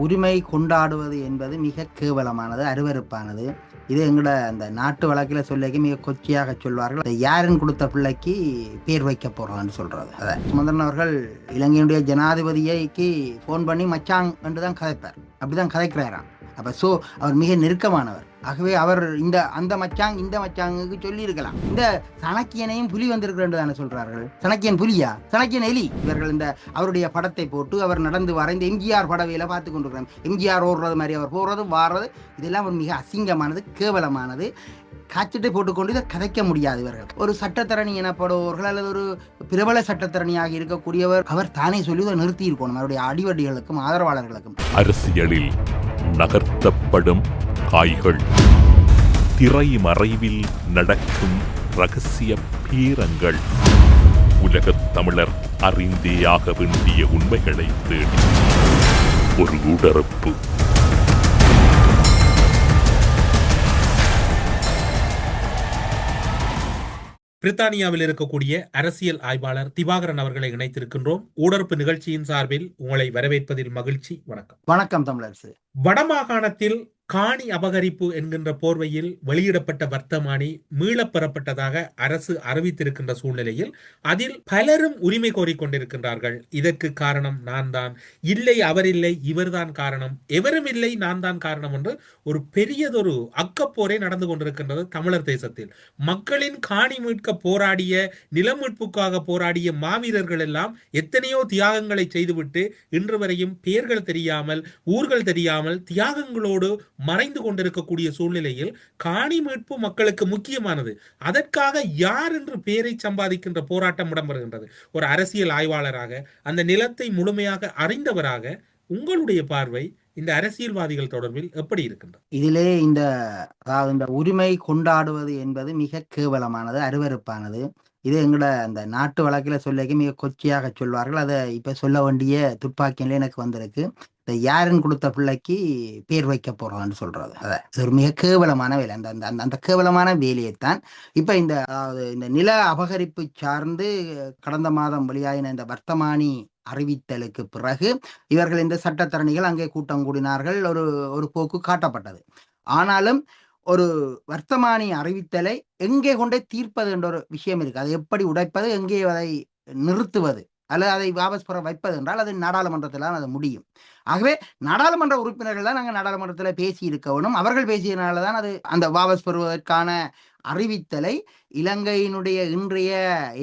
உரிமை கொண்டாடுவது என்பது மிக கேவலமானது அருவருப்பானது. இது எங்களோட அந்த நாட்டு வழக்கில் சொல்லிக்கு மிக கொச்சியாக சொல்வார்கள். "இதை யாருன்னு கொடுத்த பிள்ளைக்கு பேர் வைக்க போகிறோம்னு சொல்கிறது அதை. சுமந்திரன் அவர்கள் இலங்கையினுடைய ஜனாதிபதியைக்கு ஃபோன் பண்ணி மச்சாங் என்று தான் கதைப்பார். அப்படிதான் கதைக்கிறாராம். அப்போ ஸோ அவர் மிக நெருக்கமானவர். ஆகவே அவர் இந்த அந்த மச்சாங் இந்த மச்சாங்குக்கு சொல்லி இருக்கலாம் இந்த சணக்கியனையும் புலி வந்திருக்கிறது தானே சொல்றார்கள். சணக்கியன் புலியா? சணக்கியன் எலி? இவர்கள் இந்த அவருடைய படத்தை போட்டு அவர் நடந்து வர இந்த எம்ஜிஆர் படவையில பார்த்து கொண்டிருக்கிறார். எம்ஜிஆர் ஓடுறது மாதிரி அவர் போடுறது வாடுறது இதெல்லாம் ஒரு மிக அசிங்கமானது கேவலமானது. காய்ச்சிட்டு போட்டுக்கொண்டு இதை கதைக்க முடியாது இவர்கள். ஒரு சட்டத்தரணி எனப்படுபவர்கள் அல்லது ஒரு பிரபல சட்டத்தரணியாக இருக்கக்கூடியவர் அவர் தானே சொல்லி இதை நிறுத்தி இருக்கணும் அவருடைய அடிவடிகளுக்கும் ஆதரவாளர்களுக்கும். அரசியலில் நகர்த்தப்படும் காய்கள் திரைமறைவில் நடக்கும் ரகசிய பீரங்கள். உலகத் தமிழர் அறிந்தேயாக வேண்டிய உண்மைகளை தேடி. ஒரு உடறுப்பு பிரித்தானியாவில் இருக்கக்கூடிய அரசியல் ஆய்வாளர் திவாகரன் அவர்களை இணைத்திருக்கின்றோம். ஊடறுப்பு நிகழ்ச்சியின் சார்பில் உங்களை வரவேற்பதில் மகிழ்ச்சி. வணக்கம். வணக்கம் தமிழரசு. வடமாகாணத்தில் காணி அபகரிப்பு என்கின்ற போர்வையில் வெளியிடப்பட்ட வர்த்தமானி மீளப் பெறப்பட்டதாக அரசு அறிவித்திருக்கின்ற சூழ்நிலையில் அதில் பலரும் உரிமை கோரிக்கொண்டிருக்கின்றார்கள் இதற்கு காரணம் நான் தான் இல்லை அவர் இல்லை இவர்தான் காரணம். எவரும் இல்லை நான் தான் காரணம் என்று ஒரு பெரியதொரு அக்கப்போரே நடந்து கொண்டிருக்கின்றது தமிழர் தேசத்தில். மக்களின் காணி மீட்க போராடிய நிலம் மீட்புக்காக போராடிய மாவீரர்கள் எல்லாம் எத்தனையோ தியாகங்களை செய்துவிட்டு இன்று வரையும் பெயர்கள் தெரியாமல் ஊர்கள் தெரியாமல் தியாகங்களோடு மறைந்து கொண்டிருக்கக்கூடிய சூழ்நிலையில் காணி மீட்பு மக்களுக்கு முக்கியமானது. அதற்காக யார் என்று பெயரை சம்பாதிக்கின்ற போராட்டம் இடம்பெறுகின்றது. ஒரு அரசியல் ஆய்வாளராக அந்த நிலத்தை முழுமையாக அறிந்தவராக உங்களுடைய பார்வை இந்த அரசியல்வாதிகள் தொடர்பில் எப்படி இருக்கின்றது? இதிலே இந்த அதாவது இந்த உரிமை கொண்டாடுவது என்பது மிக கேவலமானது அருவருப்பானது. இது எங்களோட அந்த நாட்டு வழக்கில் சொல்லிக்க மிக கொச்சையாக சொல்வார்கள். அதை இப்போ சொல்ல வேண்டிய துப்பாக்கியில எனக்கு வந்திருக்கு. இந்த யாருன்னு கொடுத்த பிள்ளைக்கு பேர் வைக்க போறோம்னு சொல்றது. அதை இது ஒரு மிக கேவலமான வேலை. அந்த அந்த அந்த- கேவலமான வேலையைத்தான் இப்ப இந்த அதாவது இந்த நில அபகரிப்பு சார்ந்து கடந்த மாதம் வெளியாகின இந்த வர்த்தமானி அறிவித்தலுக்கு பிறகு இவர்கள் இந்த சட்டத்தரணிகள் அங்கே கூட்டம் கூடினார்கள். ஒரு ஒரு போக்கு காட்டப்பட்டது. ஆனாலும் ஒரு வர்த்தமானி அறிவித்தலை எங்கே கொண்டே தீர்ப்பது என்ற ஒரு விஷயம் இருக்கு. அதை எப்படி உடைப்பது எங்கே அதை நிறுத்துவது அல்லது அதை வாபஸ் பெற வைப்பது என்றால் அது நாடாளுமன்றத்தில் தான் அது முடியும். ஆகவே நாடாளுமன்ற உறுப்பினர்கள் தான் நாங்கள் நாடாளுமன்றத்தில் பேசி அவர்கள் பேசியதுனால தான் அது அந்த வாபஸ் பெறுவதற்கான அறிவித்தலை இலங்கையினுடைய இன்றைய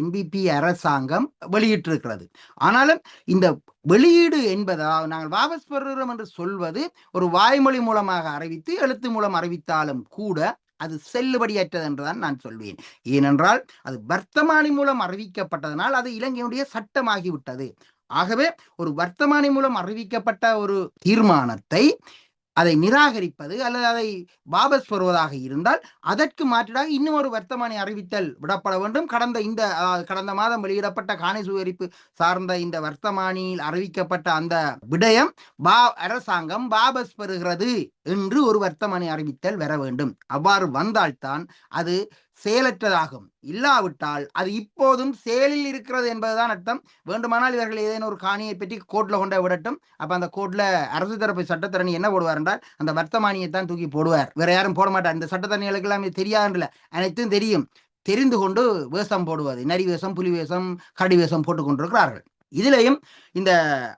என்பிபி அரசாங்கம் வெளியிட்டிருக்கிறது. ஆனாலும் இந்த வெளியீடு என்பதால் நாங்கள் வாபஸ் பெறுகிறோம் என்று சொல்வது ஒரு வாய்மொழி மூலமாக அறிவித்து எழுத்து மூலம் அறிவித்தாலும் கூட அது செல்லுபடியற்றது என்றுதான் நான் சொல்வேன். ஏனென்றால் அது வர்த்தமானி மூலம் அறிவிக்கப்பட்டதனால் அது இலங்கையினுடைய சட்டமாகிவிட்டது. ஆகவே ஒரு வர்த்தமானி மூலம் அறிவிக்கப்பட்ட ஒரு தீர்மானத்தை அதை நிராகரிப்பது அல்லது அதை வாபஸ் பெறுவதாக இருந்தால் அதற்கு மாற்றிடாக இன்னும் ஒரு வர்த்தமானி அறிவித்தல் விடப்பட வேண்டும். கடந்த இந்த கடந்த மாதம் வெளியிடப்பட்ட காணி சுவரிப்பு சார்ந்த இந்த வர்த்தமானியில் அறிவிக்கப்பட்ட அந்த விடயம் பா அரசாங்கம் வாபஸ் பெறுகிறது என்று ஒரு வர்த்தமானி அறிவித்தல் வர வேண்டும். அவ்வாறு வந்தால்தான் அது செயலற்றதாகும். இல்லாவிட்டால் அது இப்போதும் செயலில் இருக்கிறது என்பதுதான் அர்த்தம். வேண்டுமானால் இவர்கள் ஏதேனும் ஒரு காணியை பற்றி கோர்ட்டில் கொண்ட விடட்டும். அப்போ அந்த கோர்ட்டில் அரசு தரப்பு சட்டத்தரணி என்ன போடுவார் என்றால் அந்த வர்த்தமானியை தான் தூக்கி போடுவார். வேற யாரும் போட மாட்டார். இந்த சட்டத்தரணிகளுக்கு எல்லாம் தெரியாதுல அனைத்தும் தெரியும். தெரிந்து கொண்டு வேஷம் போடுவது. நரி வேஷம் புலி வேஷம் கடி வேஷம் போட்டுக் கொண்டிருக்கிறார்கள். இதிலையும் இந்த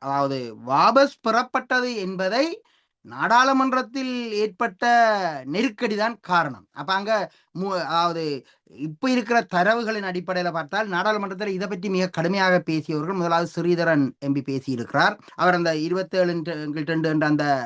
அதாவது வாபஸ் பெறப்பட்டது என்பதை நாடாளுமன்றத்தில் ஏற்பட்ட நெருக்கடி தான் காரணம். அப்ப அங்க அதாவது இப்ப இருக்கிற தரவுகளின் அடிப்படையில் பார்த்தால் நாடாளுமன்றத்தில் இதை பற்றி மிக கடுமையாக பேசியவர்கள் முதலாவது ஸ்ரீதரன் எம்பி பேசியிருக்கிறார். அவர் அந்த இருபத்தேழு ரெண்டு என்ற அந்த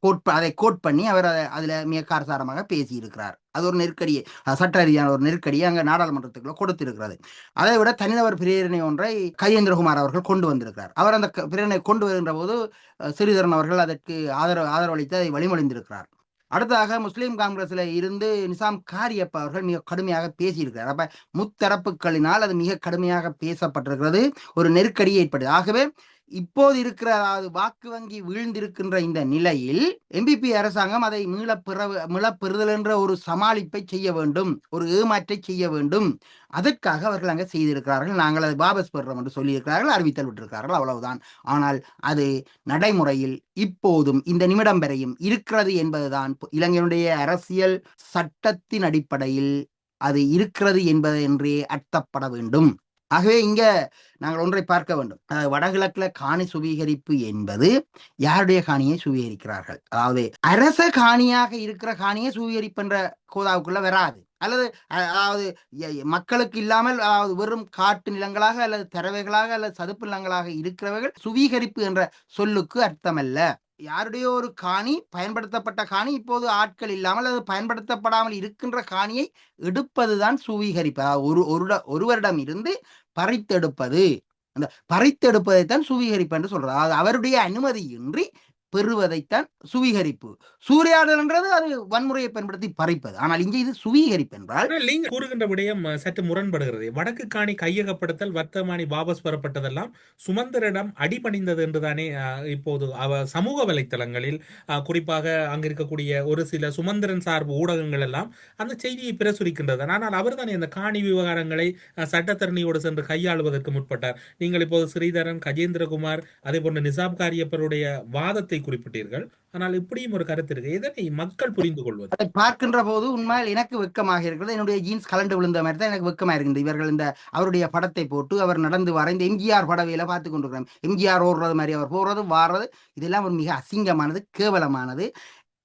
கோட் அதை கோட் பண்ணி அவர் அதை அதுல மிக காரசாரமாக பேசியிருக்கிறார். அது ஒரு நெருக்கடியை சட்ட ரீதியான ஒரு நெருக்கடியை அங்க நாடாளுமன்றத்துக்குள்ள கொடுத்திருக்கிறது. அதை விட தனிநபர் பிரேரணை ஒன்றை கையேந்திரகுமார் அவர்கள் கொண்டு வந்திருக்கிறார். அவர் அந்த க- பிரேரணை கொண்டு வருகின்ற போது ஸ்ரீதரன் அவர்கள் அதற்கு ஆதரவு ஆதரவளித்து அதை வழிமொழிந்திருக்கிறார். அடுத்ததாக முஸ்லீம் காங்கிரஸ்ல இருந்து நிசாம் காரியப்ப அவர்கள் மிக கடுமையாக பேசியிருக்கிறார். அப்ப முத்தரப்புகளினால் அது மிக கடுமையாக பேசப்பட்டிருக்கிறது. ஒரு நெருக்கடியை ஏற்படுது. ஆகவே இப்போது இருக்கிற அதாவது வாக்கு வங்கி வீழ்ந்திருக்கின்ற இந்த நிலையில் எம்பிபி அரசாங்கம் அதை மீளப்பிறவு மீளப்பெறுதல் என்ற ஒரு சமாளிப்பை செய்ய வேண்டும் ஒரு ஏமாற்றை செய்ய வேண்டும். அதற்காக அவர்கள் அங்கே செய்திருக்கிறார்கள். நாங்கள் அதை வாபஸ் பெறுறோம் என்று சொல்லியிருக்கிறார்கள் அறிவித்தல் விட்டிருக்கிறார்கள் அவ்வளவுதான். ஆனால் அது நடைமுறையில் இப்போதும் இந்த நிமிடம் வரையும் இருக்கிறது என்பதுதான் இலங்கையினுடைய அரசியல் சட்டத்தின் அடிப்படையில் அது இருக்கிறது என்பது என்றே அர்த்தப்பட வேண்டும். ஆகவே இங்க நாங்கள் ஒன்றை பார்க்க வேண்டும். வடகிழக்குல காணி சுவீகரிப்பு என்பது யாருடைய காணியை சுவீகரிக்கிறார்கள்? அதாவது அரச காணியாக இருக்கிற காணியை சுவீகரிப்புன்ற கோதாவுக்குள்ள வராது. அல்லது அதாவது மக்களுக்கு இல்லாமல் அதாவது வெறும் காட்டு நிலங்களாக அல்லது தரவைகளாக அல்லது சதுப்பு நிலங்களாக இருக்கிறவர்கள் சுவீகரிப்பு என்ற சொல்லுக்கு அர்த்தமல்ல. யாருடைய ஒரு காணி பயன்படுத்தப்பட்ட காணி இப்போது ஆட்கள் இல்லாமல் அது பயன்படுத்தப்படாமல் இருக்கின்ற காணியை எடுப்பதுதான் சுவீகரிப்பு. அதாவது ஒரு ஒரு ஒருவரிடம் இருந்து பறித்தெடுப்பது. அந்த பறித்தெடுப்பதைத்தான் சுவீகரிப்பு என்று சொல்றது அதாவது அவருடைய அனுமதியின்றி பெறுவதைத்தான் சுவீகரிப்பு. சூறையாடல்ன்றது அது வன்முறையை பயன்படுத்தி பறிப்பது. ஆனால் இங்கே இது சுவீகரிப்பு என்றால் நீங்க கூறுகின்ற விடயம் சற்று முரண்படுகிறது. வடக்கு காணி கையகப்படுத்தல் வர்த்தமானி வாபஸ் பெறப்பட்டதெல்லாம் சுமந்திரிடம் அடிபணிந்தது என்றுதானே இப்போது அவ சமூக வலைத்தளங்களில் குறிப்பாக அங்க இருக்கக்கூடிய ஒரு சில சுமந்திரன் சார்பு ஊடகங்கள் எல்லாம் அந்த செய்தியை பிரசுரிக்கின்றது ஆனால் அவர்தானே இந்த காணி விவகாரங்களை சட்டத்தரணியோடு சென்று கையாளுவதற்கு முற்பட்டார். நீங்கள் இப்போது ஸ்ரீதரன் கஜேந்திரகுமார் அதே போன்ற நிசாப் காரியப்பருடைய வாதத்தை குறிப்பிட்டீர்கள். ஆனால் இப்படியும் ஒரு கருத்து இருக்கு. இதனை மக்கள் புரிந்து கொள்வது. அதை பார்க்கின்ற போது உண்மையில் எனக்கு வெக்கமாக இருக்கிறது என்னுடைய ஜீன்ஸ் கலண்டு விழுந்த மாதிரி தான் எனக்கு வெக்கமாக இருக்கின்றது இவர்கள் இந்த அவருடைய படத்தை போட்டு அவர் நடந்து வர இந்த எம்ஜிஆர் படவையில பார்த்து கொண்டிருக்கிறோம் எம்ஜிஆர் ஓடுறது மாதிரி அவர் போடுறது வாடுறது இதெல்லாம் ஒரு மிக அசிங்கமானது கேவலமானது.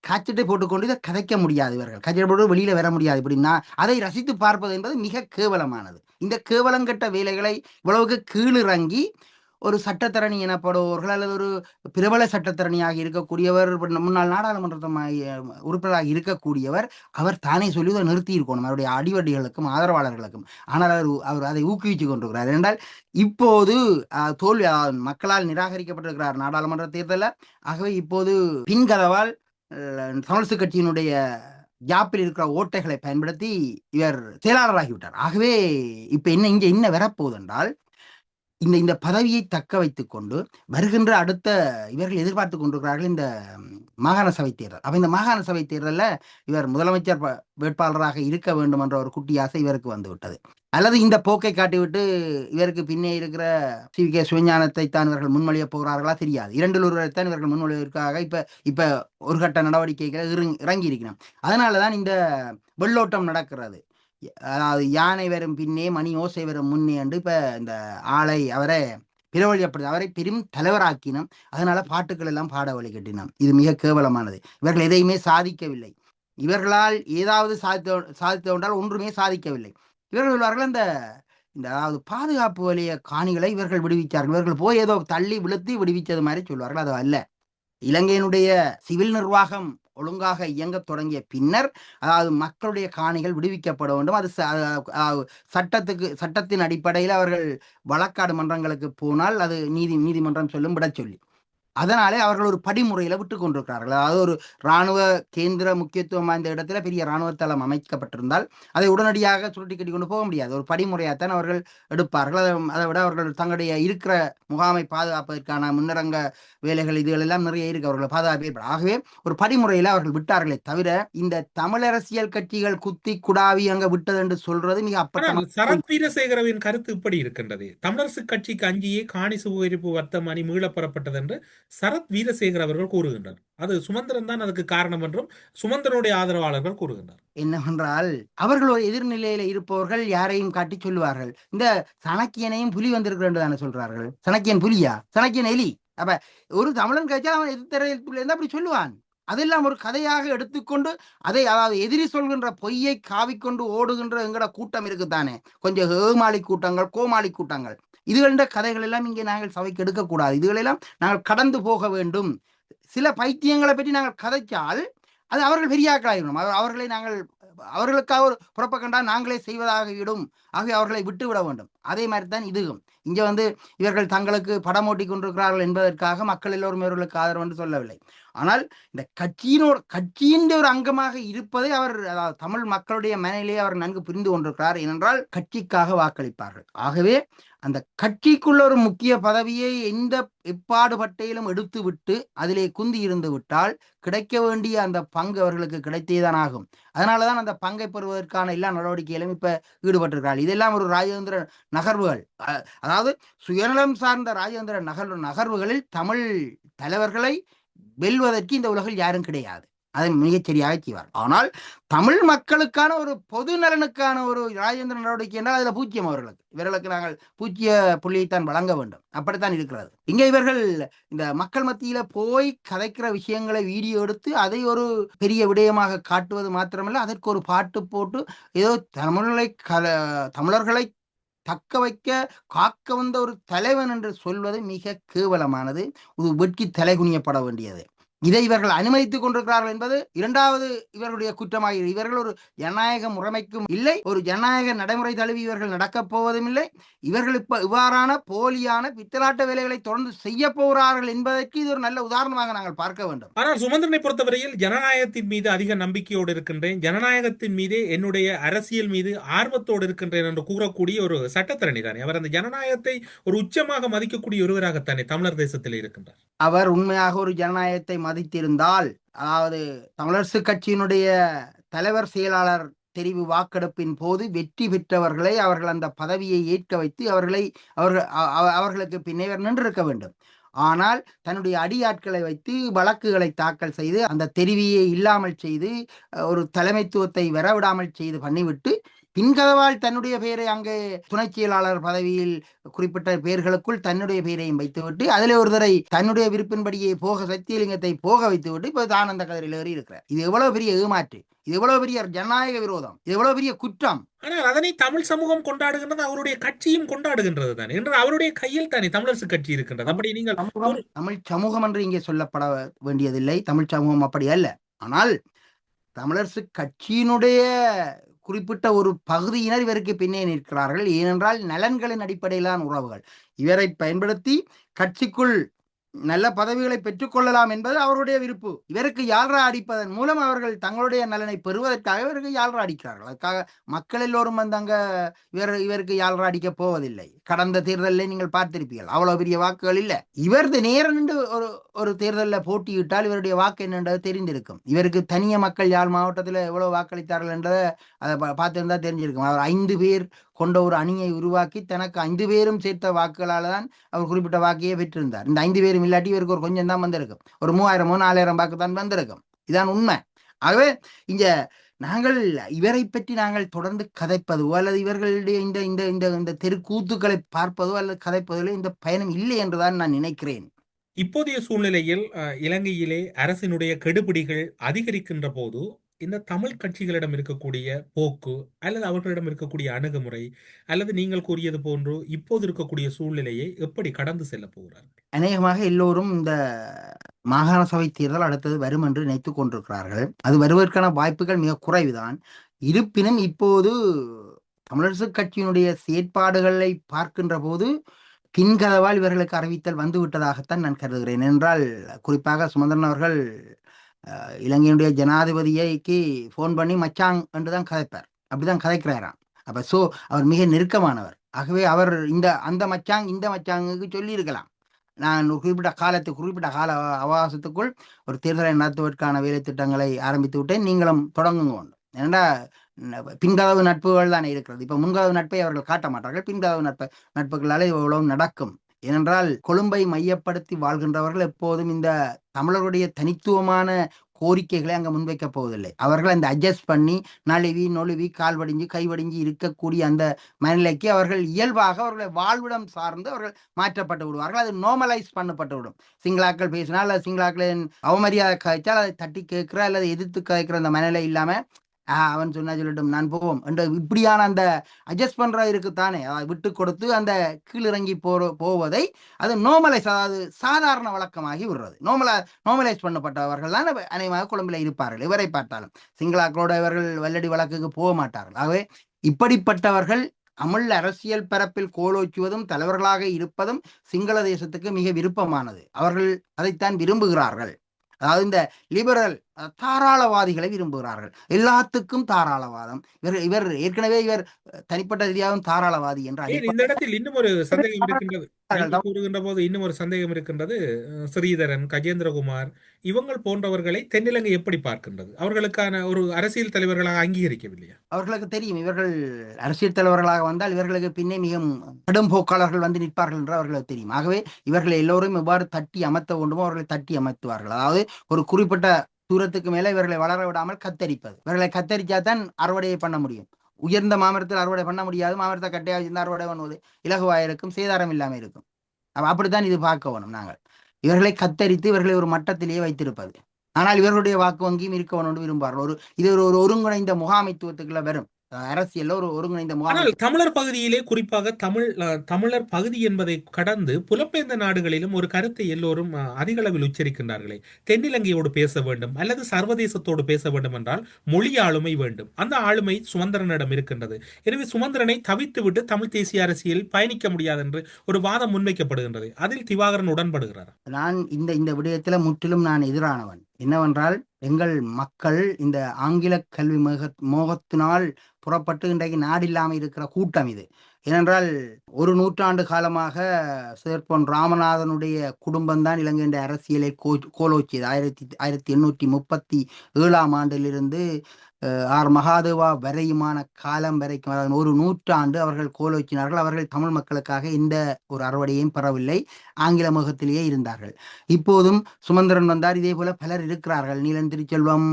காய்ச்சட்டை போட்டுக்கொண்டு இதை கதைக்க முடியாது இவர்கள். கச்சிட்டு போட்டு வெளியில வர முடியாது. இப்படின்னா அதை ரசித்து பார்ப்பது என்பது மிக கேவலமானது. இந்த கேவலங்கட்ட வேலைகளை இவ்வளவுக்கு கீழிறங்கி ஒரு சட்டத்தரணி எனப்படுபவர்கள் அல்லது ஒரு பிரபல சட்டத்தரணியாக இருக்கக்கூடியவர் முன்னாள் நாடாளுமன்ற உறுப்பினராக இருக்கக்கூடியவர் அவர் தானே சொல்லி இதை நிறுத்தி இருக்கணும் அவருடைய அடிவடிகளுக்கும் ஆதரவாளர்களுக்கும். ஆனால் அவர் அவர் அதை ஊக்குவிச்சு கொண்டிருக்கிறார். என்றால் இப்போது தோல்வி மக்களால் நிராகரிக்கப்பட்டிருக்கிறார் நாடாளுமன்ற தேர்தலில். ஆகவே இப்போது பின்கதவால் சமரசு கட்சியினுடைய ஜாப்பில் இருக்கிற ஓட்டைகளை பயன்படுத்தி இவர் செயலாளராகிவிட்டார். ஆகவே இப்ப என்ன இங்க என்ன வரப்போகுது என்றால் இந்த இந்த பதவியை தக்க வைத்துக் கொண்டு வருகின்ற அடுத்த இவர்கள் எதிர்பார்த்து கொண்டிருக்கிறார்கள் இந்த மாகாண சபை தேர்தல். அப்ப இந்த மாகாண சபை தேர்தலில் இவர் முதலமைச்சர் வேட்பாளராக இருக்க வேண்டும் என்ற ஒரு குட்டி ஆசை இவருக்கு வந்துவிட்டது அல்லது இந்த போக்கை காட்டிவிட்டு இவருக்கு பின்னே இருக்கிற சி. கே. சிவஞானத்தை தான் இவர்கள் முன்மொழிய போகிறார்களா தெரியாது. இரண்டில் ஒருவரைத்தான் இவர்கள் முன்மொழிவதற்காக இப்ப இப்ப ஒரு கட்ட நடவடிக்கைகளை இறங்கி இருக்கிறோம் அதனால தான் இந்த வெள்ளோட்டம் நடக்கிறது. அதாவது யானை வரும் பின்னே மணி ஓசை வரும் முன்னே என்று இப்ப இந்த ஆளை அவரை பிரபலியப்படுத்த அவரை பெரும் தலைவராக்கினோம். அதனால பாட்டுக்கள் எல்லாம் பாட வழி கட்டினோம். இது மிக கேவலமானது. இவர்கள் எதையுமே சாதிக்கவில்லை. இவர்களால் ஏதாவது சாதித்த சாதித்த கொண்டால் ஒன்றுமே சாதிக்கவில்லை. இவர்கள் சொல்வார்கள் இந்த இந்த அதாவது பாதுகாப்பு வழிய காணிகளை இவர்கள் விடுவித்தார்கள் இவர்கள் போய் ஏதோ தள்ளி விழுத்தி விடுவித்தது மாதிரி சொல்வார்கள். அது அல்ல. இலங்கையினுடைய சிவில் நிர்வாகம் ஒழுங்காக இயங்கத் தொடங்கிய பின்னர் அதாவது மக்களுடைய காணிகள் விடுவிக்கப்பட வேண்டும். அது சட்டத்துக்கு சட்டத்தின் அடிப்படையில் அவர்கள் வழக்காடு மன்றங்களுக்கு போனால் அது நீதி நீதிமன்றம் சொல்லும் விடச் சொல்லி அதனாலே அவர்கள் ஒரு படிமுறையில விட்டு கொண்டிருக்கிறார்கள். அதாவது ஒரு இராணுவ கேந்திர முக்கியத்துவம் வாய்ந்த இடத்துல பெரிய இராணுவ தளம் அமைக்கப்பட்டிருந்தால் அதை உடனடியாக சுருட்டி கட்டி கொண்டு போக முடியாது. ஒரு படிமுறையாத்தான் அவர்கள் எடுப்பார்கள். அதை அதை விட அவர்கள் தங்களுடைய இருக்கிற முகாமை பாதுகாப்பதற்கான முன்னரங்க வேலைகள் இதுகள் எல்லாம் நிறைய இருக்கு. அவர்கள் பாதுகாப்பு. ஆகவே ஒரு படிமுறையில அவர்கள் விட்டார்களே தவிர இந்த தமிழ் அரசியல் கட்சிகள் குத்தி குடாவி அங்க விட்டது என்று சொல்றது மிக அப்பட்டமான ஆனால் சரத் வீரசேகரவின் கருத்து இப்படி இருக்கின்றது. தமிழரசு கட்சிக்கு அஞ்சியே காணி சுவீகரிப்பு வர்த்தமானி மீளப்பெறப்பட்டது என்று சரத் வீரசேகர் அவர்கள் கூறுகின்றனர் அது சுமந்திரன் தான் அதுக்கு காரணம் என்றும் சுமந்திரனுடைய ஆதரவாளர்கள் கூறுகின்றனர். என்னவென்றால் அவர்கள் ஒரு எதிர்நிலையில இருப்பவர்கள் யாரையும் காட்டி சொல்லுவார்கள். இந்த சணக்கியனையும் புலி வந்திருக்கிறேன் தானே சொல்றார்கள். சணக்கியன் புலியா? சணக்கியன் எலி? அப்ப ஒரு தமிழன் கட்சி அவன் எதிர்த்தரப்புல இருந்தா அப்படி சொல்லுவான். அதெல்லாம் ஒரு கதையாக எடுத்துக்கொண்டு அதை அதாவது எதிரி சொல்கின்ற பொய்யை காவிக்கொண்டு ஓடுகின்ற எங்கட கூட்டம் இருக்குதானே? கொஞ்சம் ஏமாளி கூட்டங்கள் கோமாளி கூட்டங்கள். இதுகளின்ற கதைகள் எல்லாம் இங்கே நாங்கள் சபைக்கு எடுக்கக்கூடாது. இதுகளெல்லாம் நாங்கள் கடந்து போக வேண்டும். சில பைத்தியங்களை பற்றி நாங்கள் கதைச்சால் அது அவர்கள் பெரியாக்களாயிடும் அவர் அவர்களை நாங்கள் அவர்களுக்காக ஒரு புறப்பக்கண்டா நாங்களே செய்வதாகிவிடும் ஆகவே அவர்களை விட்டு விட வேண்டும். அதே மாதிரி தான் இதுவும். இங்கே வந்து இவர்கள் தங்களுக்கு படம் ஓட்டி கொண்டிருக்கிறார்கள் என்பதற்காக மக்கள் எல்லோரும் இவர்களுக்கு ஆதரவு என்று சொல்லவில்லை. ஆனால் இந்த கட்சியினோட கட்சியின் ஒரு அங்கமாக இருப்பதை அவர் அதாவது தமிழ் மக்களுடைய மனநிலையை அவர் நன்கு புரிந்து கொண்டிருக்கிறார். ஏனென்றால் கட்சிக்காக வாக்களிப்பார்கள். ஆகவே அந்த கட்சிக்குள்ள ஒரு முக்கிய பதவியை எந்த எப்பாடுபட்டையிலும் எடுத்து விட்டு அதிலே குந்தி இருந்து விட்டால் கிடைக்க வேண்டிய அந்த பங்கு அவர்களுக்கு கிடைத்தேதான் ஆகும். அதனாலதான் அந்த பங்கை பெறுவதற்கான எல்லா நடவடிக்கையிலும் இப்ப ஈடுபட்டிருக்கிறார்கள். இதெல்லாம் ஒரு ராஜேந்திர நகர்வுகள். அதாவது சுயநலம் சார்ந்த ராஜேந்திர நகர் நகர்வுகளில் தமிழ் தலைவர்களை வெல்வதற்கு இந்த உலகில் யாரும் கிடையாது. அதை மிகச் சரியாக செய்வார். ஆனால் தமிழ் மக்களுக்கான ஒரு பொது நலனுக்கான ஒரு ராஜேந்திர நடவடிக்கை என்றால் அதில் பூஜ்ஜியம் அவர்களுக்கு. இவர்களுக்கு நாங்கள் பூஜ்ய புள்ளியைத்தான் வழங்க வேண்டும். அப்படித்தான் இருக்கிறது. இங்கே இவர்கள் இந்த மக்கள் மத்தியில போய் கதைக்கிற விஷயங்களை வீடியோ எடுத்து அதை ஒரு பெரிய விடயமாக காட்டுவது மாத்திரமல்ல அதற்கு ஒரு பாட்டு போட்டு ஏதோ தமிழை கல தமிழர்களை தக்க வைக்க காக்க வந்த ஒரு தலைவன் என்று சொல்வது மிக கேவலமானது. இது வெட்கி தலைகுனியப்பட வேண்டியது. இதை இவர்கள் அனுமதித்துக் கொண்டிருக்கிறார்கள் என்பது இரண்டாவது இவர்களுடைய குற்றமாக இவர்கள் ஒரு ஜனநாயக முறைமைக்கும் இல்லை ஒரு ஜனநாயக நடைமுறை தழுவி இவர்கள் நடக்கப் போவதும் இல்லை. இவர்கள் இப்ப இவ்வாறான போலியான பித்தலாட்ட வேலைகளை தொடர்ந்து செய்ய போகிறார்கள் என்பதற்கு இது ஒரு நல்ல உதாரணமாக நாங்கள் பார்க்க வேண்டும். ஆனால் சுமந்திரனை பொறுத்தவரையில் ஜனநாயகத்தின் மீது அதிக நம்பிக்கையோடு இருக்கின்றேன். ஜனநாயகத்தின் மீதே என்னுடைய அரசியல் மீது ஆர்வத்தோடு இருக்கின்றேன் என்று கூறக்கூடிய ஒரு சட்டத்தரணி தானே. அவர் அந்த ஜனநாயகத்தை ஒரு உச்சமாக மதிக்கக்கூடிய ஒருவராகத்தானே தமிழர் தேசத்தில் இருக்கின்றார். அவர் உண்மையாக ஒரு ஜனநாயகத்தை மதித்திருந்தால் அதாவது தமிழரசு கட்சியினுடைய தலைவர் செயலாளர் தெரிவு வாக்கெடுப்பின் போது வெற்றி பெற்றவர்களை அவர்கள் அந்த பதவியை ஏற்க வைத்து அவர்களை அவர்கள் அவர்களுக்கு பின்னே நின்றிருக்க வேண்டும். ஆனால் தன்னுடைய அடியாட்களை வைத்து வழக்குகளை தாக்கல் செய்து அந்த தெரிவியை இல்லாமல் செய்து ஒரு தலைமைத்துவத்தை வரவிடாமல் செய்து பண்ணிவிட்டு பின்கதவால் தன்னுடைய பெயரை அங்கே துணை செயலாளர் பதவியில் குறிப்பிட்ட பெயர்களுக்குள் தன்னுடைய பெயரையும் வைத்துவிட்டு அதில் ஒருத்தரை தன்னுடைய விருப்பின்படியே போக சத்தியலிங்கத்தை போக வைத்துவிட்டு இப்போ தான் அந்த கதிரில் ஏறி இருக்கிறார். இது எவ்வளவு பெரிய ஏமாற்று இது எவ்வளவு பெரிய ஜனநாயக விரோதம் இது எவ்வளவு பெரிய குற்றம். ஆனால் அதனை தமிழ் சமூகம் கொண்டாடுகின்றது அவருடைய கட்சியும் கொண்டாடுகின்றது தானே என்று அவருடைய கையில் தானே தமிழரசு கட்சி இருக்கின்றது. அப்படி நீங்கள் தமிழ் சமூகம் என்று இங்கே சொல்லப்பட வேண்டியதில்லை தமிழ் சமூகம் அப்படி அல்ல. ஆனால் தமிழரசு கட்சியினுடைய குறிப்பிட்ட ஒரு பகுதியினர் இவருக்கு பின்னே நிற்கிறார்கள். ஏனென்றால் நலன்களின் அடிப்படையிலான உறவுகள். இவரை பயன்படுத்தி கட்சிக்குள் நல்ல பதவிகளை பெற்றுக்கொள்ளலாம் என்பது அவருடைய விருப்பு. இவருக்கு யாழ்ரா அடிப்பதன் மூலம் அவர்கள் தங்களுடைய நலனை பெறுவதற்காக இவருக்கு யாழ்ரா அடிக்கிறார்கள். அதுக்காக மக்கள் எல்லோரும் வந்து அங்க இவர் இவருக்கு யாழ்ரா அடிக்க போவதில்லை. கடந்த தேர்தலில் நீங்கள் பார்த்திருப்பீர்கள். அவ்வளவு பெரிய வாக்குகள் இல்லை. இவரது நேரம் நின்று ஒரு ஒரு தேர்தலில் போட்டியிட்டால் இவருடைய வாக்கு என்னன்றது தெரிந்திருக்கும். இவருக்கு தனிய மக்கள் யாழ் மாவட்டத்தில் எவ்வளவு வாக்களித்தார்கள் என்றதை அதை பார்த்திருந்தா தெரிஞ்சிருக்கும். அவர் ஐந்து பேர் கொண்ட ஒரு அணியை உருவாக்கி தனக்கு ஐந்து பேரும் சேர்த்த வாக்குகளால் தான் அவர் குறிப்பிட்ட வாக்கையே பெற்றிருந்தார். இந்த ஐந்து பேரும் இல்லாட்டி இவருக்கு ஒரு கொஞ்சம் தான் வந்திருக்கும். ஒரு மூவாயிரமோ நாலாயிரம் வாக்கு தான் வந்திருக்கும். இதான் உண்மை. ஆகவே இங்க நாங்கள் இவரை பற்றி நாங்கள் தொடர்ந்து கதைப்பதோ அல்லது இவர்களுடைய இந்த இந்த இந்த இந்த தெருக்கூத்துக்களை பார்ப்பதோ அல்லது கதைப்பதிலோ இந்த பயணம் இல்லை என்றுதான் நான் நினைக்கிறேன். இப்போதைய சூழ்நிலையில் இலங்கையிலே அரசினுடைய கெடுபிடிகள் அதிகரிக்கின்ற போது இந்த தமிழ் கட்சிகளிடம் இருக்கக்கூடிய போக்கு அல்லது அவர்களிடம் இருக்கக்கூடிய அணுகுமுறை அல்லது நீங்கள் கூறியது போன்று இப்போது இருக்கக்கூடிய சூழ்நிலையை எப்படி கடந்து செல்ல போகிறார்கள்? அநேகமாக எல்லோரும் இந்த மாகாண சபை தேர்தல் அடுத்தது வரும் என்று நினைத்துக் கொண்டிருக்கிறார்கள். அது வருவதற்கான வாய்ப்புகள் மிக குறைவுதான். இருப்பினும் இப்போது தமிழரசு கட்சியினுடைய செயற்பாடுகளை பார்க்கின்ற போது பின்கதவால் இவர்களுக்கு அறிவித்தல் வந்துவிட்டதாகத்தான் நான் கருதுகிறேன். என்றால் குறிப்பாக சுமந்திரன் அவர்கள் இலங்கையினுடைய ஜனாதிபதியைக்கு ஃபோன் பண்ணி மச்சாங் என்று தான் கதைப்பார். அப்படிதான் கதைக்கிறாராம். அப்ப ஸோ அவர் மிக நெருக்கமானவர். ஆகவே அவர் இந்த அந்த மச்சாங் இந்த மச்சாங்குக்கு சொல்லியிருக்கலாம். நான் குறிப்பிட்ட காலத்து குறிப்பிட்ட கால அவகாசத்துக்குள் ஒரு தேர்தலை நடத்துவதற்கான வேலை திட்டங்களை ஆரம்பித்து விட்டேன். நீங்களும் தொடங்குங்க ஏன்னா பின்கதவு நட்புகள் தானே இருக்கிறது. இப்போ முன்கதவு நட்பை அவர்கள் காட்ட மாட்டார்கள். பின்கதவு நட்பை நட்புகளால் இவ்வளவு நடக்கும். ஏனென்றால் கொழும்பை மையப்படுத்தி வாழ்கின்றவர்கள் எப்போதும் இந்த தமிழருடைய தனித்துவமான கோரிக்கைகளை அங்கே முன்வைக்க போவதில்லை. அவர்கள் அந்த அட்ஜஸ்ட் பண்ணி நழுவி நொழுவி கால் வடிஞ்சு கை வடிஞ்சு இருக்கக்கூடிய அந்த மனநிலைக்கு அவர்கள் இயல்பாக அவர்களை வாழ்விடம் சார்ந்து அவர்கள் மாற்றப்பட்டு விடுவார்கள். அது நார்மலைஸ் பண்ணப்பட்டு விடும். சிங்களாக்கள் பேசினால் அல்லது சிங்களாக்களின் அவமரியாதை கதைச்சால் அதை தட்டி கேட்கிற அல்லது எதிர்த்து கதைக்கிற அந்த மனநிலை இல்லாமல் ஆஹ் அவன் சொன்னா சொல்லட்டும் நான் போவோம். என்ற இப்படியான அந்த அட்ஜஸ்ட் பண்ற இருக்குத்தானே அதாவது விட்டு கொடுத்து அந்த கீழிறங்கி போற போவதை அது நோமலைஸ் அதாவது சாதாரண வழக்கமாகி விடுறது. நோமலா நோமலைஸ் பண்ணப்பட்டவர்கள் தான் அநேகமாக குழம்புல இருப்பார்கள். இவரை பார்த்தாலும். சிங்களாக்களோட இவர்கள் வல்லடி வழக்குக்கு போக மாட்டார்கள். ஆகவே இப்படிப்பட்டவர்கள் தமிழ் அரசியல் பரப்பில் கோலோச்சுவதும் தலைவர்களாக இருப்பதும் சிங்கள தேசத்துக்கு மிக விருப்பமானது. அவர்கள் அதைத்தான் விரும்புகிறார்கள். அதாவது இந்த லிபரல் தாராளவாதிகளை விரும்புகிறார்கள். எல்லாத்துக்கும் தாராளவாதம். இவர் இவர் ஏற்கனவே இவர் தனிப்பட்ட ரீதியாகவும் தாராளவாதி என்று இந்த இடத்தில் இன்னும் ஒரு சந்தேகம் இருக்கின்றது. கூறுகின்ற போது இன்னும் ஒரு சந்தேகம் இருக்கின்றது. ஸ்ரீதரன் கஜேந்திரகுமார் இவங்கள் போன்றவர்களை தென்னிலங்கை எப்படி பார்க்கின்றது? அவர்களுக்கான ஒரு அரசியல் தலைவர்களாக அங்கீகரிக்கவில்லையா? அவர்களுக்கு தெரியும். இவர்கள் அரசியல் தலைவர்களாக வந்தால் இவர்களுக்கு பின்னே மிகவும் கடும் போக்காளர்கள் வந்து நிற்பார்கள் என்று அவர்களுக்கு தெரியும். ஆகவே இவர்கள் எல்லோரும் எவ்வாறு தட்டி அமர்த்த வேண்டுமோ அவர்களை தட்டி அமர்த்துவார்கள். அதாவது ஒரு குறிப்பிட்ட தூரத்துக்கு மேலே இவர்களை வளர விடாமல் கத்தரிப்பது. இவர்களை கத்தரிச்சா தான் அறுவடையை பண்ண முடியும். உயர்ந்த மாமரத்தில் அறுவடை பண்ண முடியாது. மாமரத்தை கட்டையாக வச்சிருந்தா அறுவடை பண்ணுவது இலகுவாக இருக்கும். சேதாரம் இல்லாமல் இருக்கும். அப்படித்தான் இது பார்க்க வேணும் நாங்கள். இவர்களை கத்தரித்து இவர்களை ஒரு மட்டத்திலேயே வைத்திருப்பது. ஆனால் இவர்களுடைய வாக்கு வங்கியும் இருக்க வேணும் விரும்பார்கள் ஒரு இது ஒரு ஒருங்கிணைந்த முகாமைத்துவத்துக்குள்ள வரும். அரசியல்ல ஒரு ஒருங்கிணைந்த முகாமை ஆனால் தமிழர் பகுதியிலே குறிப்பாக தமிழ் தமிழர் பகுதி என்பதை கடந்து புலம்பெயர்ந்த நாடுகளிலும் ஒரு கருத்தை எல்லோரும் அதிக அளவில் உச்சரிக்கின்றார்களே. தென்னிலங்கையோடு பேச வேண்டும் அல்லது சர்வதேசத்தோடு பேச வேண்டும் என்றால் மொழி ஆளுமை வேண்டும். அந்த ஆளுமை சுமந்திரனிடம் இருக்கின்றது. எனவே சுமந்திரனை தவித்துவிட்டு தமிழ் தேசிய அரசியல் பயணிக்க முடியாது என்று ஒரு வாதம் முன்வைக்கப்படுகின்றது. அதில் திவாகரன் உடன்படுகிறார். நான் இந்த இந்த விடயத்துல முற்றிலும் நான் எதிரானவன். என்னவென்றால் எங்கள் மக்கள் இந்த ஆங்கில கல்வி மோக மோகத்தினால் புறப்பட்டு இன்றைக்கு நாடில்லாமல் இருக்கிற கூட்டம் இது. ஏனென்றால் ஒரு நூற்றாண்டு காலமாக சேர்ப்பன் ராமநாதனுடைய குடும்பம்தான் இலங்கையின் அரசியலை கோ கோலோச்சியது ஆயிரத்தி ஆயிரத்தி எண்ணூற்றி முப்பத்தி ஏழாம் ஆண்டிலிருந்து ஆர் மகாதேவா வரையுமான காலம் வரைக்கும் அதாவது ஒரு நூற்றாண்டு அவர்கள் கோலோச்சினார்கள் அவர்கள் தமிழ் மக்களுக்காக எந்த ஒரு அறுவடையும் பெறவில்லை. ஆங்கில முகத்திலேயே இருந்தார்கள். இப்போதும் சுமந்திரன் வந்தார். இதே போல பலர் இருக்கிறார்கள். நீலன் திருச்செல்வம்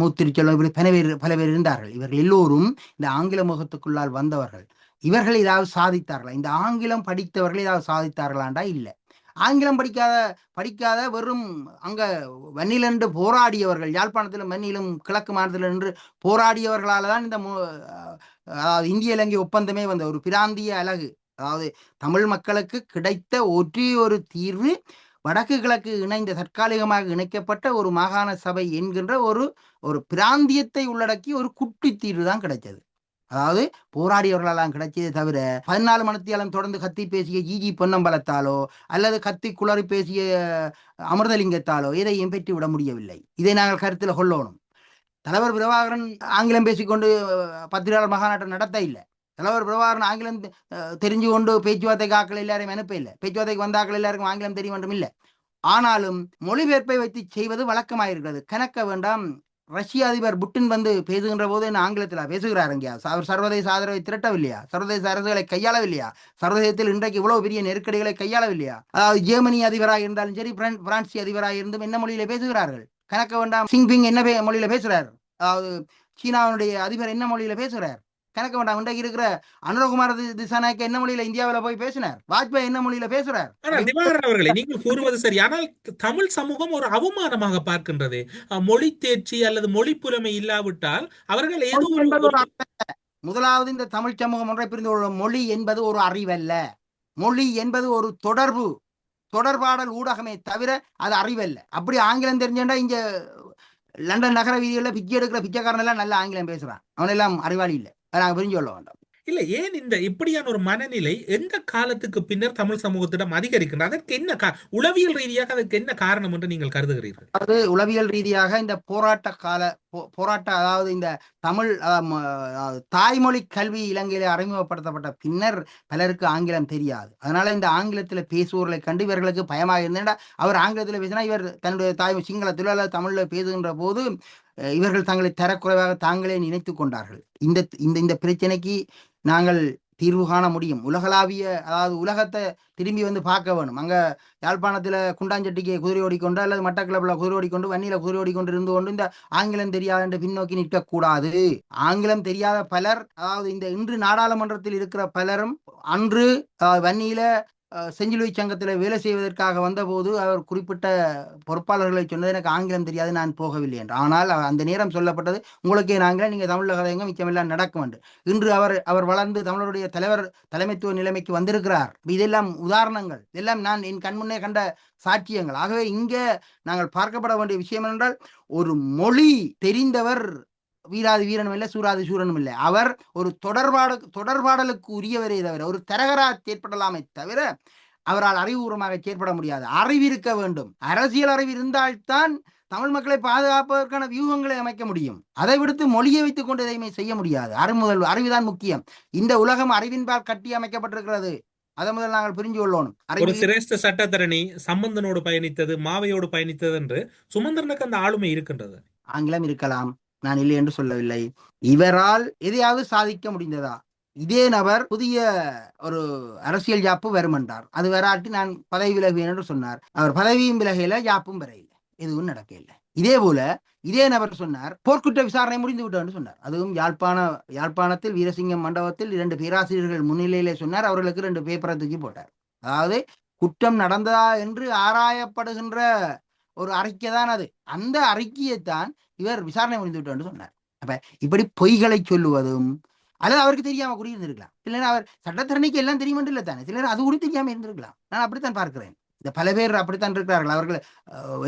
மூத்திருச்செல்வம் இப்படி பல பேர் பல பேர் இருந்தார்கள். இவர்கள் எல்லோரும் இந்த ஆங்கில முகத்துக்குள்ளால் வந்தவர்கள். இவர்கள் ஏதாவது சாதித்தார்களா? இந்த ஆங்கிலம் படித்தவர்கள் ஏதாவது சாதித்தார்களாண்டா இல்லை. ஆங்கிலம் படிக்காத படிக்காத வெறும் அங்க வன்னிலன்று போராடியவர்கள் யாழ்ப்பாணத்தில் மண்ணிலும் கிழக்கு மாநிலத்தில் நின்று போராடியவர்களால தான் இந்த அதாவது இந்திய இலங்கை ஒப்பந்தமே வந்த ஒரு பிராந்திய அழகு அதாவது தமிழ் மக்களுக்கு கிடைத்த ஒரே ஒரு தீர்வு வடக்கு கிழக்கு இணைந்த தற்காலிகமாக இணைக்கப்பட்ட ஒரு மாகாண சபை என்கின்ற ஒரு ஒரு பிராந்தியத்தை உள்ளடக்கி ஒரு குட்டி தீர்வு தான் கிடைச்சது அதாவது போராடியவர்களெல்லாம் கிடைச்சதே தவிர பதினாலு மணித்தியாலம் தொடர்ந்து கத்தி பேசிய ஜிஜி பொன்னம்பலத்தாலோ அல்லது கத்தி குளறி பேசிய அமிர்தலிங்கத்தாலோ எதையும் பெற்று விட முடியவில்லை. இதை நாங்கள் கருத்தில் கொள்ளணும். தலைவர் பிரபாகரன் ஆங்கிலம் பேசிக்கொண்டு பத்திரிகையாளர் மகாநாட்டம் நடத்த இல்லை. தலைவர் பிரபாகரன் ஆங்கிலம் தெரிஞ்சு கொண்டு பேச்சுவார்த்தை ஆக்கள் எல்லாரையும் அனுப்ப இல்லை. பேச்சுவார்த்தைக்கு வந்த ஆக்கள் எல்லாருக்கும் ஆங்கிலம் தெரியும் என்றும் இல்லை. ஆனாலும் மொழிபெயர்ப்பை வைத்து செய்வது வழக்கமாயிருக்கிறது. கணக்க வேண்டாம். ரஷ்ய அதிபர் புட்டின் வந்து பேசுகின்ற போது என்ன ஆங்கிலத்தில் பேசுகிறார் இங்கேயா அவர் சர்வதேச ஆதரவை திரட்டவில்லையா? சர்வதேச அரசுகளை கையாளவில்லையா? சர்வதேசத்தில் இன்றைக்கு இவ்வளவு பெரிய நெருக்கடிகளை கையாளவில்லையா? அதாவது ஜெர்மனி அதிபராக இருந்தாலும் சரி பிரான்சி அதிபராக இருந்தும் என்ன மொழியில பேசுகிறார்கள்? கணக்க வேண்டாம். சிங் பிங் என்ன மொழியில பேசுறார்? அதாவது சீனாவுடைய அதிபர் என்ன மொழியில பேசுகிறார் கணக்க வேண்டாம் இன்றைக்கு இருக்கிற அனுரகுமார திசாநாயக்க என்ன மொழியில இந்தியாவுல போய் பேசினார்? வாஜ்பாய் என்ன மொழியில பேசுறார்? அவர்களே நீங்கள் கூறுவது சரி. ஆனால் தமிழ் சமூகம் ஒரு அவமானமாக பார்க்கின்றது. மொழி தேர்ச்சி அல்லது மொழி புலமை இல்லாவிட்டால் அவர்கள் ஏதோ. முதலாவது இந்த தமிழ் சமூகம் ஒன்றை புரிந்து கொள்ள மொழி என்பது ஒரு அறிவல்ல. மொழி என்பது ஒரு தொடர்பு. தொடர்பாடல் ஊடகமே தவிர அது அறிவல்ல. அப்படி ஆங்கிலம் தெரிஞ்சேன்டா இங்க லண்டன் நகர வீதிகளில் பிச்சை எடுக்கிற பிச்சைக்காரன் எல்லாம் நல்ல ஆங்கிலம் பேசுறான். அவனெல்லாம் அறிவாளி இல்லை. நாங்கள் புரிஞ்சு கொள்ள வேண்டாம். இல்ல ஏன் இந்த இப்படியான ஒரு மனநிலை எந்த காலத்துக்கு பின்னர் தமிழ் சமூகத்திடம் அதிகரிக்கின்றது அதற்கு என்ன உளவியல் ரீதியாக அதற்கு என்ன காரணம் என்று நீங்கள் கருதுகிறீர்கள்? அதாவது உளவியல் ரீதியாக இந்த போராட்ட கால போராட்ட அதாவது இந்த தமிழ் தாய்மொழி கல்வி இலங்கையில அறிமுகப்படுத்தப்பட்ட பின்னர் பலருக்கு ஆங்கிலம் தெரியாது. அதனால இந்த ஆங்கிலத்தில் பேசுவோர்களை கண்டு இவர்களுக்கு பயமாக இருந்தேன்டா அவர் ஆங்கிலத்தில் பேசினா இவர் தன்னுடைய தாய் சிங்களத்திலோ அல்லது தமிழில் பேசுகின்ற போது இவர்கள் தங்களை தரக்குறைவாக தாங்களே நினைத்து கொண்டார்கள். இந்த இந்த இந்த பிரச்சனைக்கு நாங்கள் தீர்வு காண முடியும். உலகளாவிய அதாவது உலகத்தை திரும்பி வந்து பார்க்க வேணும். அங்கே யாழ்ப்பாணத்தில் குண்டாஞ்சட்டிக்கு குதிரை ஓடிக்கொண்டு அல்லது மட்டக்கிளப்பில் குதிரை ஓடிக்கொண்டு வன்னியில குதிரை ஓடிக்கொண்டு இருந்து கொண்டு இந்த ஆங்கிலம் தெரியாத என்று பின்னோக்கி நிற்கக்கூடாது. ஆங்கிலம் தெரியாத பலர் அதாவது இந்த இன்று நாடாளுமன்றத்தில் இருக்கிற பலரும் அன்று வன்னியில செஞ்சிலுவை சங்கத்தில் வேலை செய்வதற்காக வந்தபோது அவர் குறிப்பிட்ட பொறுப்பாளர்களை சொன்னது எனக்கு ஆங்கிலம் தெரியாது நான் போகவில்லை என்று. ஆனால் அந்த நேரம் சொல்லப்பட்டது உங்களுக்கே நாங்களே நீங்கள் தமிழக கதைங்க மிச்சமெல்லாம் நடக்கும் என்று. இன்று அவர் அவர் வளர்ந்து தமிழருடைய தலைவர் தலைமைத்துவ நிலைமைக்கு வந்திருக்கிறார். இதெல்லாம் உதாரணங்கள். இதெல்லாம் நான் என் கண்முன்னே கண்ட சாட்சியங்கள். ஆகவே இங்கே நாங்கள் பார்க்கப்பட வேண்டிய விஷயம் என்றால் ஒரு மொழி தெரிந்தவர் வீராதி வீரனும் இல்லை சூராதி சூரனும் இல்லை. அவர் ஒரு தொடர்பாட தொடர்பாடலுக்கு உரியவரே தவிர ஒரு தரகரா செயற்படலாமே தவிர அவரால் அறிவுபூர்வமாக செயற்பட முடியாது. அறிவு இருக்க வேண்டும். அரசியல் அறிவு இருந்தால்தான் தமிழ் மக்களை பாதுகாப்பதற்கான வியூகங்களை அமைக்க முடியும். அதை விடுத்து மொழியை வைத்துக் கொண்டு எதையுமே செய்ய முடியாது. அறிமுதல் அறிவுதான் முக்கியம். இந்த உலகம் அறிவின்பால் கட்டி அமைக்கப்பட்டிருக்கிறது. அதை முதல் நாங்கள் புரிஞ்சு கொள்ளணும் ஒரு சிரேஷ்ட சட்டத்தரணி சம்பந்தனோடு பயணித்தது மாவையோடு பயணித்தது என்று சுமந்திரனுக்கு அந்த ஆளுமை இருக்கின்றது. ஆங்கிலம் இருக்கலாம். நான் இல்லை என்று சொல்லவில்லை. இவரால் எதையாவது சாதிக்க முடிந்ததா? இதே நபர் புதிய ஒரு அரசியல் யாப்பு வரும் என்றார். அது வராட்டி நான் பதவி விலகுவேன் என்று சொன்னார். அவர் பதவியும் விலகையில யாப்பும் வரையில எதுவும் நடக்கவில்லை. இதே போல இதே நபர் சொன்னார் போர்க்குற்ற விசாரணை முடிந்து விட்டோம் சொன்னார். அதுவும் யாழ்ப்பாண யாழ்ப்பாணத்தில் வீரசிங்கம் மண்டபத்தில் இரண்டு பேராசிரியர்கள் முன்னிலையிலே சொன்னார். அவர்களுக்கு ரெண்டு பேப்பரை தூக்கி போட்டார். அதாவது குற்றம் நடந்ததா என்று ஆராயப்படுகின்ற ஒரு அறிக்கை தான் அது. அந்த அறிக்கையைத்தான் இவர் விசாரணை முடிந்து விட்டு சொன்னார். அப்ப இப்படி பொய்களை சொல்லுவதும் அல்லது அவருக்கு தெரியாம கூட இருந்திருக்கலாம் இல்லைன்னா அவர் சட்டத்தரணிக்கு எல்லாம் தெரியும் இல்லை தானே. சிலர் அது கூட தெரியாம இருந்திருக்கலாம். நான் அப்படித்தான் பார்க்கிறேன். இந்த பல பேர் அப்படித்தான் இருக்கிறார்கள். அவர்கள்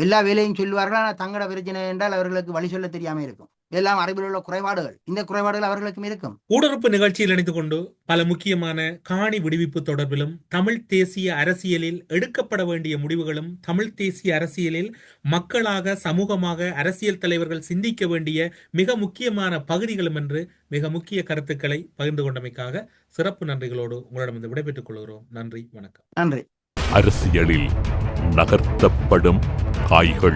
எல்லா வேலையும் சொல்லுவார்கள். ஆனால் தங்களோட பிரச்சனை என்றால் அவர்களுக்கு வழி சொல்ல தெரியாம இருக்கும். எல்லாம் அறிவில் உள்ள குறைபாடுகள். இந்த குறைபாடுகள் அவர்களுக்கும் இருக்கும். ஊடறுப்பு நிகழ்ச்சியில் இணைந்து கொண்டு பல முக்கியமான காணி விடுவிப்பு தொடர்பிலும் தமிழ் தேசிய அரசியலில் எடுக்கப்பட வேண்டிய முடிவுகளும் தமிழ் தேசிய அரசியலில் மக்களாக சமூகமாக அரசியல் தலைவர்கள் சிந்திக்க வேண்டிய மிக முக்கியமான பகுதிகளும் என்று மிக முக்கிய கருத்துக்களை பகிர்ந்து கொண்டமைக்காக சிறப்பு நன்றிகளோடு உங்களிடம் விடைபெற்றுக் கொள்கிறோம். நன்றி வணக்கம். நன்றி. அரசியலில் நகர்த்தப்படும் காய்கள்.